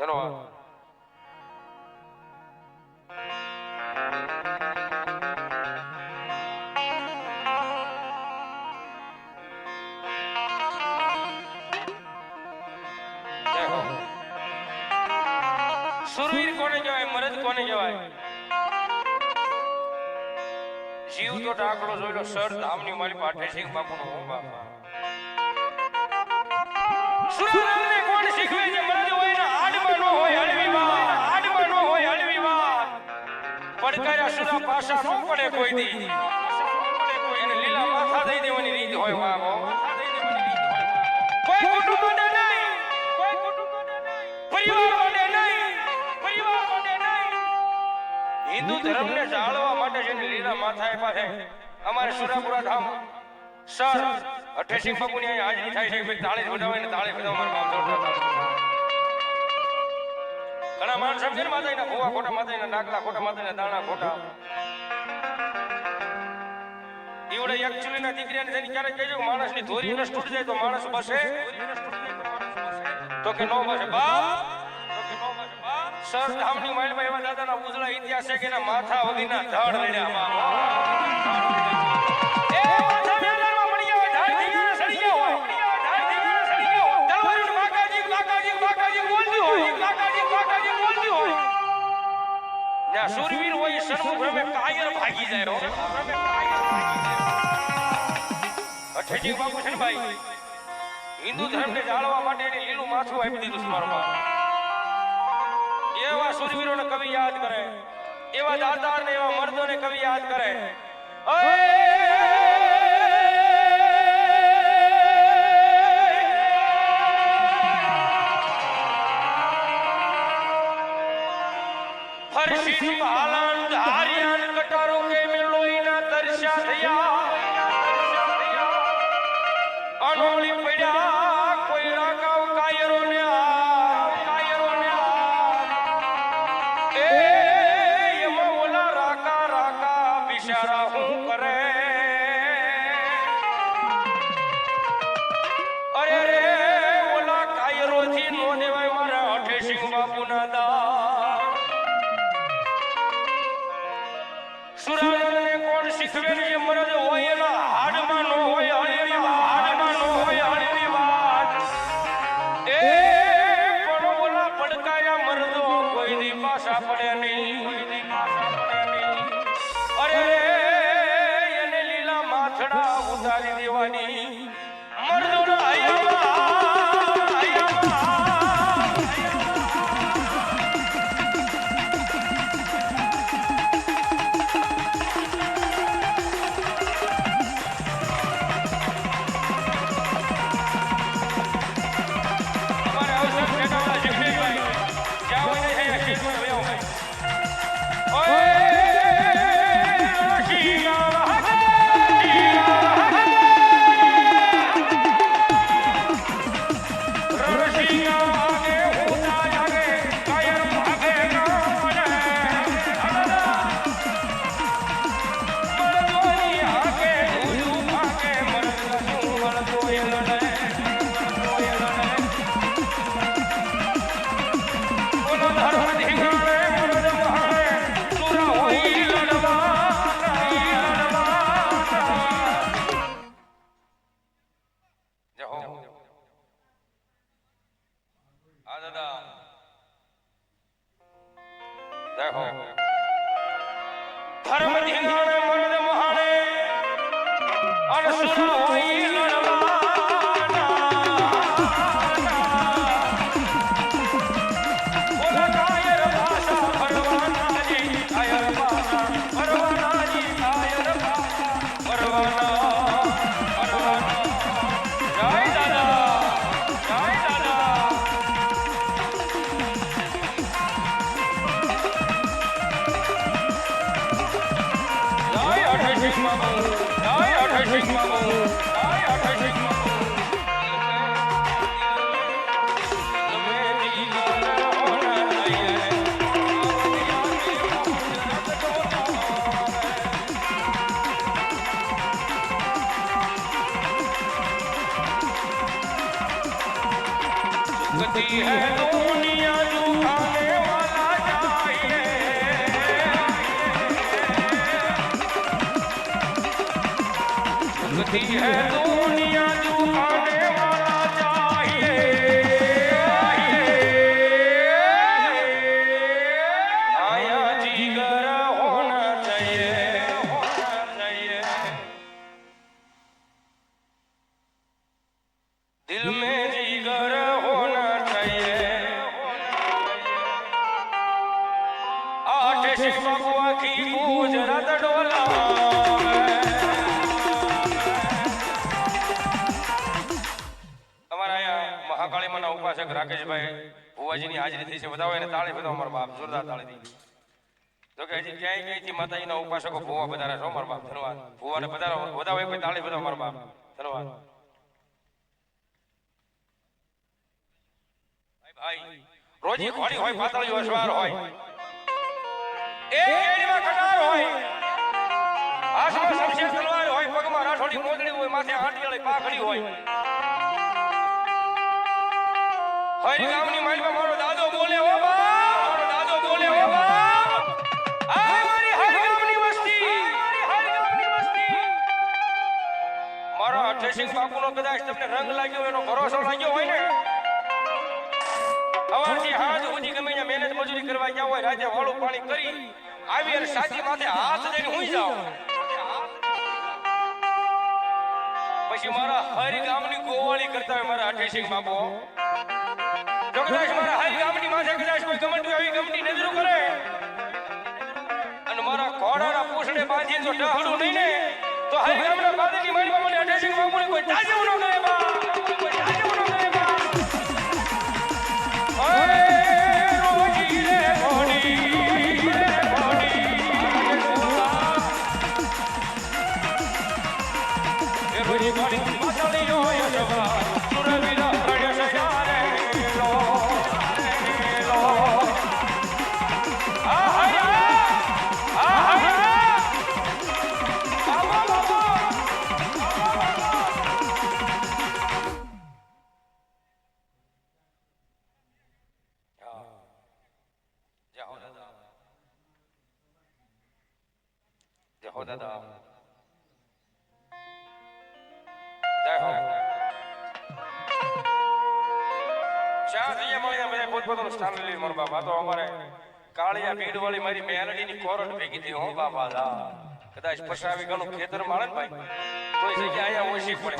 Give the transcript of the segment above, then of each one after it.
ધન્યવાદ. સુરવીર કોને કહેવાય? મરદ કોને કહેવાય? જીવ તો ડાકડો જોયેલો સર ધામની મારી પાઠે સિંહ બાપુનો હું બાપા સુરવીરને સુરા પાછા શું પડે કોઈ દી એને લીલા માથા દઈ દેવાની રીત હોય બાબો કોઈ કુટુંબ માટે નહીં. કોઈ કુટુંબ માટે નહીં. પરિવાર માટે નહીં. પરિવાર માટે નહીં. હિન્દુ ધર્મને જાળવવા માટે જેને લીલા માથા આપ્યા છે અમારે સુરાપુરા ધામ. સર. અઠેસિંહ બાપુની અહીં હાજરી થાય છે તાળી વજાવે ને તાળી બધા મારું ગામ જોરદાર ઘણા માણસ સમજે ને માતાજીના ભૂવા ખોટા, માતાજીના નાગલા ખોટા, માતાજીના દાણા ખોટા. ઈવડે એકચ્યુઅલી ના દીકરીને જઈને ક્યારેક કહેજો કે માણસની ધોરી નસ તૂટી જાય તો માણસ બસે. તો કે નો બસે. બાપ તો કે નો બસે બાપ સર ધામની માઇલમાં એવા દાદાના ઉજળા ઇતિહાસ છે કે એના માથા વગીના ધડ લડ્યા બાપ. જ્યાં શૂરવીર હોય સન્મુખ રમે કાયર ભાગી જાય રો. અઠેજી બાપુ છે ને ભાઈ હિન્દુ ધર્મને જાળવા માટે એને લીલું માથું આપી દીધું સ્મરમાં એવા શૂરવીરોને કવિ યાદ કરે એવા દાતાર ને એવા મર્દોને કવિ યાદ કરે 听完了。દી પાછા હો. આ દાદા. જય હો. ધર્મ ધીંગાણે, મન મહાણે, અને અઠેસિંહ બાબુ, જય અઠેસિંહ બાબુ, જય અઠેસિંહ Keep you. અહીંયા મહાકાળીમાના ઉપાસક રાકેશભાઈ ભુવાજીની હાજરી થઈ છે. બધા એને તાળી બધા અમારા બાપ, જોરદાર તાળી દીધી. તો કે હજી ક્યાંય ક્યાંયથી માતાજીના ઉપાસકો ભુવા બધા છો અમારા બાપ, ધન્યવાદ. ભુવાને બધા વધાવો કોઈ તાળી બધા અમારા બાપ, ધન્યવાદ. ભાઈ રોજી ઘોડી હોય પાતળી હોય સવાર હોય. એ એડીમાં કટાર હોય. હાથમાં શમશેર તલવાર હોય, પગમાં રાઠોડી મોદડી હોય, માથે આંટીવાળી પાઘડી હોય. હરી ગામની મારો દાદો બોલે હો દાદો બોલે હો બા આ મારી હરી બાપુનો કદાચ તમને રંગ લાગ્યો એનો ભરોસો લાગ્યો હોય ને? સવારથી હાથ સુધી ગમે ત્યાં મહેનત મજૂરી કરવા ગયા હોય, રાતે વાળું પાણી કરી આવી અને સાચી માથે હાથ દઈને હું જાઉં પછી મારા હરી ગામની ગોવાળી કરતા હોય મારા અઠેસિંહ બાપુ. જો કદાચ મારા હરી ગામની માથે કદાચ કોઈ ગમંડી આવી ગમતી નજરો કરે. અને મારા ઘોડાના પૂછડે બાંધીને જો ડહડું નહીં ને, તો હરી ગામના બાદની મારી બાપુને અઠેસિંગ બાપુને કોઈ તાજેવું ન કરે, બા. બાપા દા કદાચ પસાવી ઘણું ખેતર માળે ને ભાઈ. તો જગ્યા અહીંયા ઓછી પડે.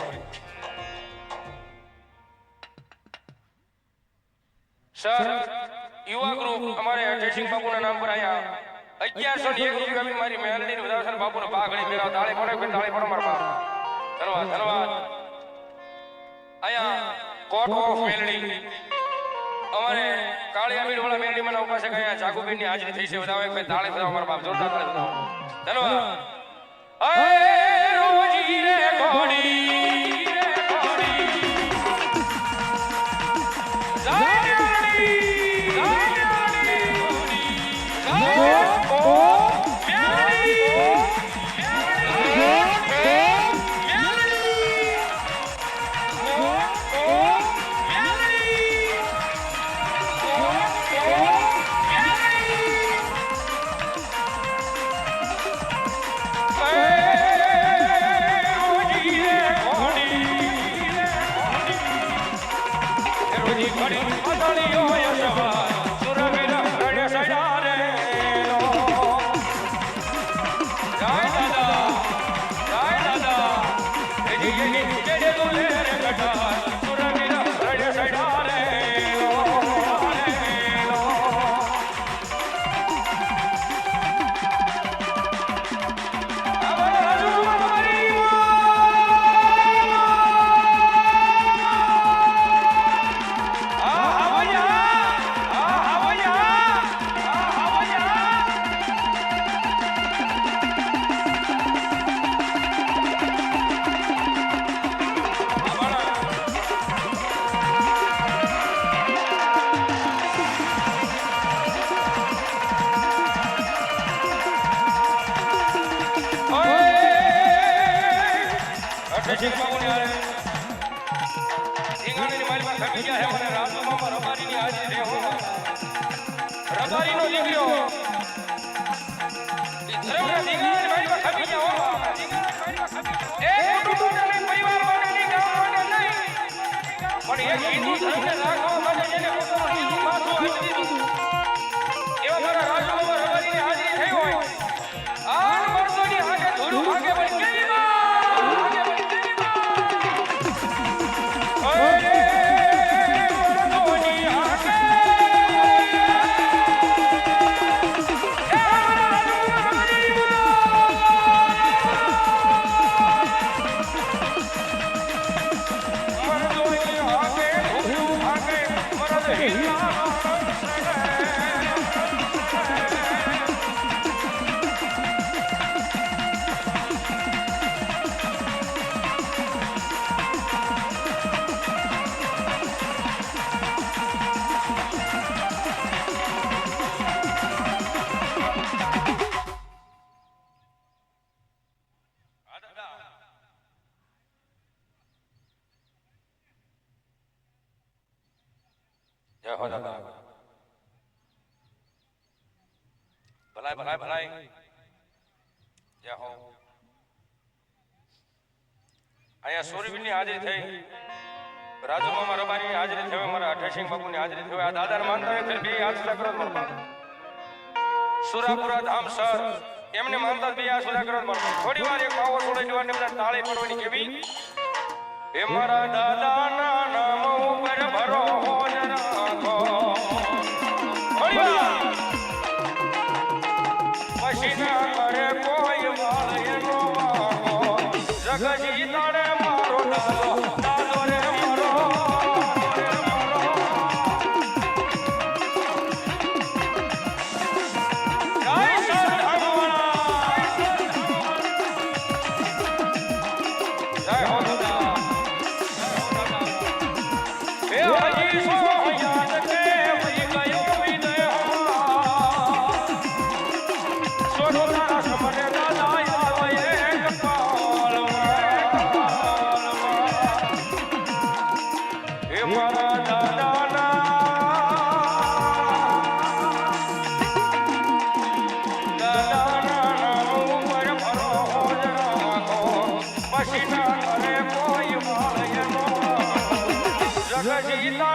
સર યુવા ગ્રુપ અમારે જયસિંહ બાપુના નામ પર આયા અમારે કાળિયા મીડ વાળા મને ઉપાસક આયા જાગુબેનની હાજરી થઈ છે. બધા તાળી બધા ધન્યવાદ. Yeah. જેકમાં કોને આરે સિંગાણીની માલમાં થકી ગયા હે અને રાજમામાં રબારીની આજે રે હો રબારીનો દીકરો ધરમના સિંગાણીની માલમાં થકી ગયા હો એ કુટુંબને પરિવાર માટે નહીં ગામ માટે નહીં પણ એક હિન્દુ ધર્મને રાખો ભલાય ભલાય ભલાય જય હો. અહીંયા સૂર્યબીનની હાજરી થઈ. રાજુમામા રબારીની હાજરી થઈ. હોય, મારા અઠેસિંહ બાપુની હાજરી થઈ. આ દાદા માનતા હોય બે હાથ સુધા કરો સુરાપુરા ધામ સર. એમને માનતા બે હાથ સુધા કરો થોડી વાર એક પાવો છોડે જોવાની બધા તાળી પડવાની કેવી? એ મારા દાદાના નામ ઉપર ભરોસો મારો વાળો.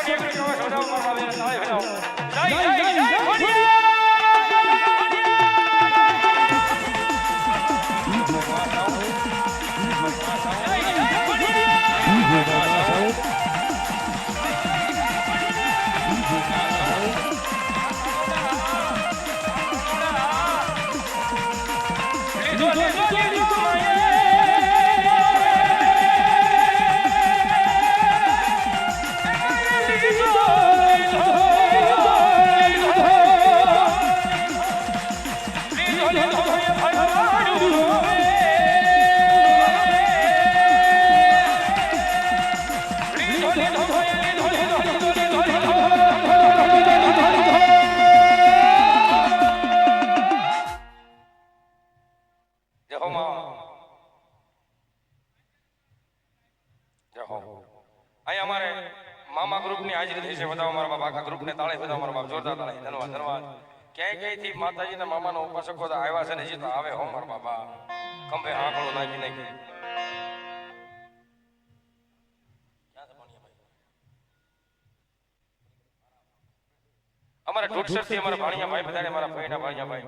બસો go, go, go, સોદાવવામાં હો. અહીં અમારે મામા ગ્રુપની હાજરી થઈ છે. બધા અમારા બાપ આખા ગ્રુપને તાળે બધા અમારા બાપ જોરદાર તાળે. ધન્યવાદ ધન્યવાદ. ક્યાંય ક્યાંયથી માતાજીના મામાનો ઉપાસકો તો આવ્યા છે ને હજી તો આવે હો મારા બાપા. ખંભે આંકડો નાખી નાખી. અમારા ટોટસરથી અમારા ભાણિયા ભાઈ બધાને મારા ભાઈના ભાણિયા ભાઈ.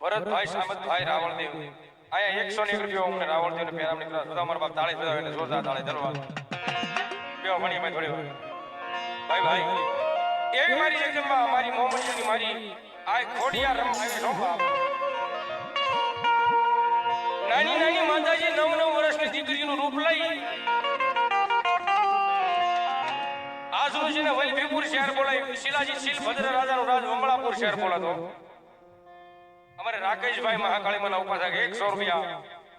ભરતભાઈ સામતભાઈ રાવણદેવ. અહીંયા એકસો ને એક રૂપિયા અમને રાવણદેવ ને પેરામણી કરવા. બધા અમારા બાપ તાળી એને જોરદાર તાળી ધન્યવાદ બેવા ભણી ભાઈ થોડી વાર. ભાઈ ભાઈ, એવી મારી જગદંબા મારી મોહમ્મદની મારી. આ ખોડિયા રમ આવી નાની નાની માતાજી નવ નવ વર્ષની દીકરીનું રૂપ લઈ આજુબાજુના છે વલભીપુર શહેર બોલાય શિલાજી શીલ ભદ્ર રાજાનું રાજ વમળાપુર શહેર બોલાતો. અમારે રાકેશભાઈ મહાકાળી મને ઉપા થાય એકસો રૂપિયા.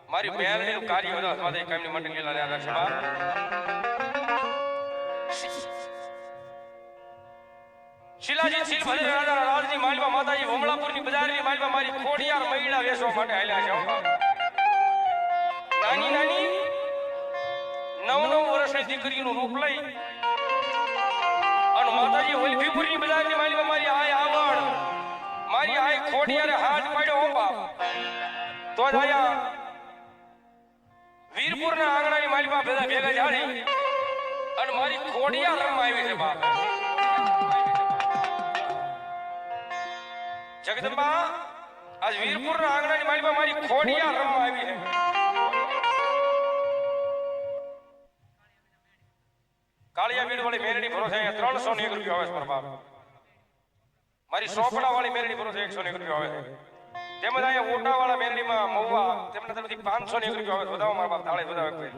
મારી બહેનનું કાર્ય હતા સ્વાદે કામની મંડળી લીલા રહ્યા છે શિલાજી શીલ ભલે રાજા રાજની માલવા માતાજી વમળાપુરની બજારની માલવા મારી ખોડિયાર મહિલા વેસવા માટે આવેલા છે નાની નાની નવ નવ વર્ષની દીકરીનું રૂપ લઈ અને માતાજી વલભીપુરની બજારની માલવા મારી મારી આય ખોડિયારે હાથ પાડ્યો હો બાપ. તો જ આયા વીરપુરના આંગણાની બાપ બધા ભેગા જાણી અને મારી ખોડિયા રમવા આવી છે બાપ. જગદંબા, આજ વીરપુરના આંગણાની બાપ મારી ખોડિયા રમવા આવી છે. કાળિયા બીડ વાળી મેરડી ભરોસે ત્રણસો ને એક રૂપિયા આવે છે મારા બાપ. મારી સોપડા વાળી મેરડી ભરોસે એકસો ને રૂપિયા આવે. છે તેમજ અહીંયા ઓટા વાળા મેરડીમાં મહુવા તેમના તરફથી પાંચસો ને રૂપિયા આવે વધાવો મારા બાપ તાળે વધાવે કોઈ.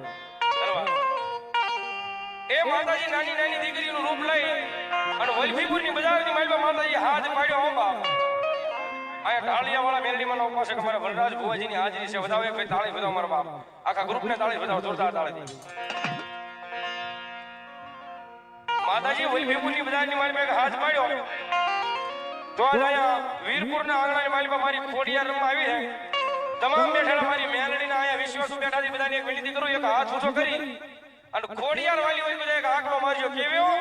એ માતાજી નાની નાની દીકરીનું રૂપ લઈ અને વલભીપુરની બજારની માલમાં માતાજી હાથ પાડ્યો હો બાપ અહીંયા ઢાળિયા વાળા મેરડીમાં નો ઉપાસક અમારા વનરાજ ભુવાજીની હાજરી છે. વધાવે કોઈ તાળી વધાવો મારા બાપ. આખા ગ્રુપને તાળી વધાવો જોરદાર તાળી માતાજી વલભીપુરની બજારની માલમાં હાથ પાડ્યો. તો મારી મારી એક એક એક આંકડો મારજો કેવ્યો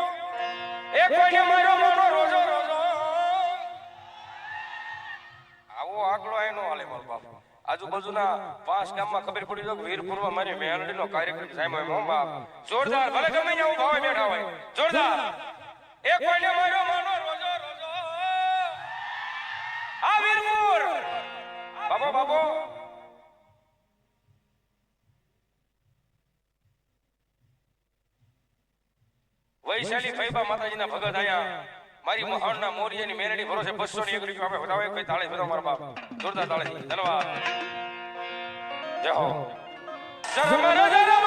એ કોઈને માર્યો મોનો રોજો? રોજો આવો મારો આજુબાજુના પાંચ ગામમાં ખબર પડી તો વીરપુરમાં મારી મેલડીનો કાર્યક્રમ સાહેબ બાપ. જોરદાર, ભલે ગમે ત્યાં બેઠા હોય. જોરદાર. એ કોઈને માર્યો? બાબો બાબો વૈશાલી ફૈબા માતાજીના ભગત આયા. મારી મહાણના મોરિયાની મેરડી ભરોસે બસો ની એક રૂપિયા આપણે વધાવે, કોઈ તાળે બધા મારા બાપ. જોરદાર તાળે ધન્યવાદ. જય હો. જરમર